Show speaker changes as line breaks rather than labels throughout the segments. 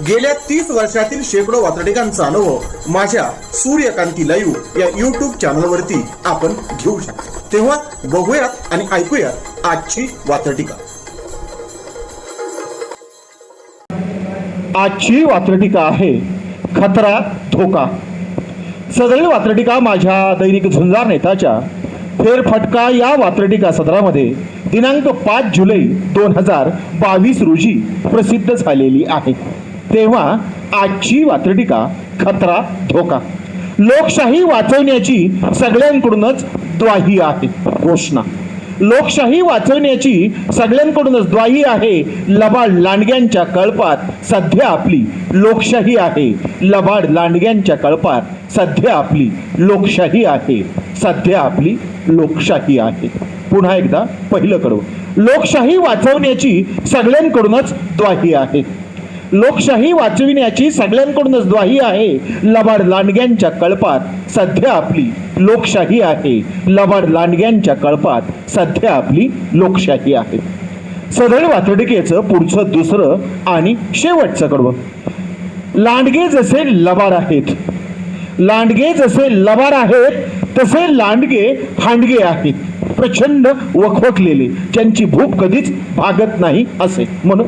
गेल्या तीस वर्षातील शेकडो वातडिकांचा अनुभव माझ्या सूर्यकांती लाईव्ह या युट्यूब चॅनलवरती आपण घेऊ शकतो. तेव्हा बघूयात आणि ऐकूयात आजची वातडिका
आजची वात्रटिका आहे खतरा धोका. सदरील वात्रटिका माझ्या दैनिक झुंजार नेताच्या फेरफटका या वात्रटिका सदरामध्ये दिनांक पाच जुलै दोन हजार बावीस रोजी प्रसिद्ध झालेली आहे. तेव्हा आजची वात्रटिका खतरा धोका. लोकशाही वाचवण्याची सगळ्यांकडूनच द्वाही आहे घोषणा. लोकशाही वाचवण्याची सगळ्यांकडूनच द्वाही आहे लबाड लांडग्यांच्या कळपात सध्या आपली लोकशाही आहे. लबाड लांडग्यांच्या कळपात सध्या आपली लोकशाही आहे सध्या आपली लोकशाही आहे. पुन्हा एकदा पहिलं कडू लोकशाही वाचवण्याची सगळ्यांकडूनच द्वाही आहे. लोकशाही वाचविण्याची सगळ्यांकडूनच द्वाही आहे. लबाड लांडग्यांच्या कळपात सध्या आपली लोकशाही आहे. लबाड लांडग्यांच्या कळपात सध्या आपली लोकशाही आहे. सदळ वातडिकेचं पुढचं दुसरं आणि शेवटचं कडवं. लांडगे जसे लबाड आहेत लांडगे जसे लबाड आहेत तसे लांडगे हांडगे आहेत. प्रचंड वखवकलेले ज्यांची भूक कधीच भागत नाही असे. म्हणून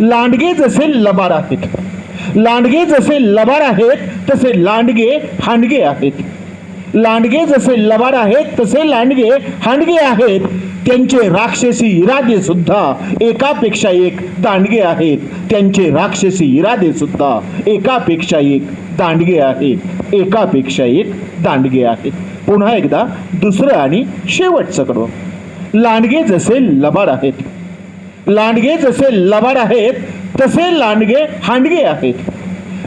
लांडगे जसे लबाड आहेत. लांडगे जसे लबाड आहेत तसे लांडगे हांडगे आहेत. लांडगे जसे लबाड आहेत तसे लांडगे हांडगे आहेत. त्यांचे राक्षसी इरादे सुद्धा एकापेक्षा एक दांडगे आहेत. त्यांचे राक्षसी इरादे सुद्धा एकापेक्षा एक दांडगे आहेत. एकापेक्षा एक दांडगे आहेत. पुन्हा एकदा दुसरं आणि शेवटचं कडवं. लांडगे जसे लबाड आहेत लांडगे जसे लबाड आहेत तसे लांडगे हांडगे आहेत.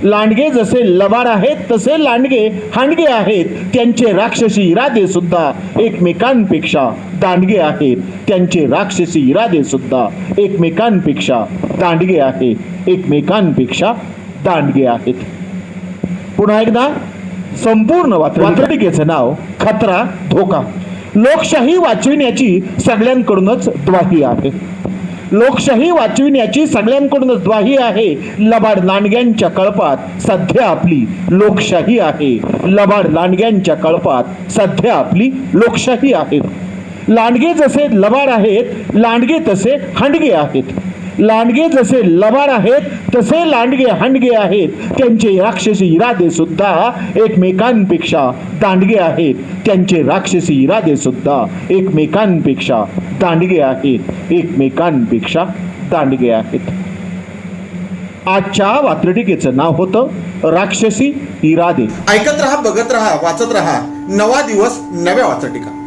लांडगे जसे लबाड आहेत तसे लांडगे हांडगे आहेत. त्यांचे राक्षसी इरादे सुद्धा एकमेकांपेक्षा दांडगे आहेत. त्यांचे राक्षसी इरादे सुद्धा एकमेकांपेक्षा दांडगे आहेत. एकमेकांपेक्षा दांडगे आहेत. पुन्हा एकदा संपूर्ण वात्र- वात्रटिकेचं नाव खतरा धोका. लोकशाही वाचविण्याची सगळ्यांकडूनच द्वाही आहे. लोकशाही वाचविण्याची सगळ्यांकडूनच द्वाही आहे. लबाड लांडग्यांच्या कळपात सध्या आपली लोकशाही आहे. लबाड लांडग्यांच्या कळपात सध्या आपली लोकशाही आहे. लांडगे जसे लबाड आहेत लांडगे तसे हांडगे आहेत. लांडगे जसे लबाड आहेत तसे लांडगे हांडगे आहेत. त्यांचे राक्षसी इरादे सुद्धा एकमेकांपेक्षा दांडगे आहेत. त्यांचे राक्षसी इरादे सुद्धा एकमेकांपेक्षा दांडगे आहेत. एकमेकांपेक्षा दांडगे आहेत. आजच्या वात्रटिकेचं नाव होतं राक्षसी इरादे.
ऐकत रहा बघत रहा वाचत रहा. नवा दिवस नव्या वात्रटिका.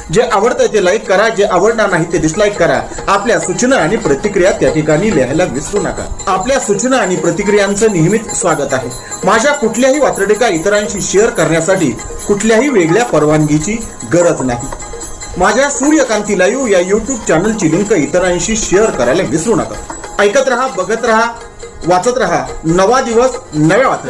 जे आवडतं ते लाईक करा जे आवडणार नाही ते डिसलाईक करा. आपल्या सूचना आणि प्रतिक्रिया त्या ठिकाणी लिहायला विसरू नका. आपल्या सूचना आणि प्रतिक्रियांचं नेहमीच स्वागत आहे. माझ्या कुठल्याही वात्रटिका इतरांशी शेअर करण्यासाठी कुठल्याही वेगळ्या परवानगीची गरज नाही. माझ्या सूर्यकांती लाईव्ह या युट्यूब चॅनलची लिंक इतरांशी शेअर करायला विसरू नका. ऐकत रहा बघत रहा वाचत रहा. नवा दिवस नव्या वात्र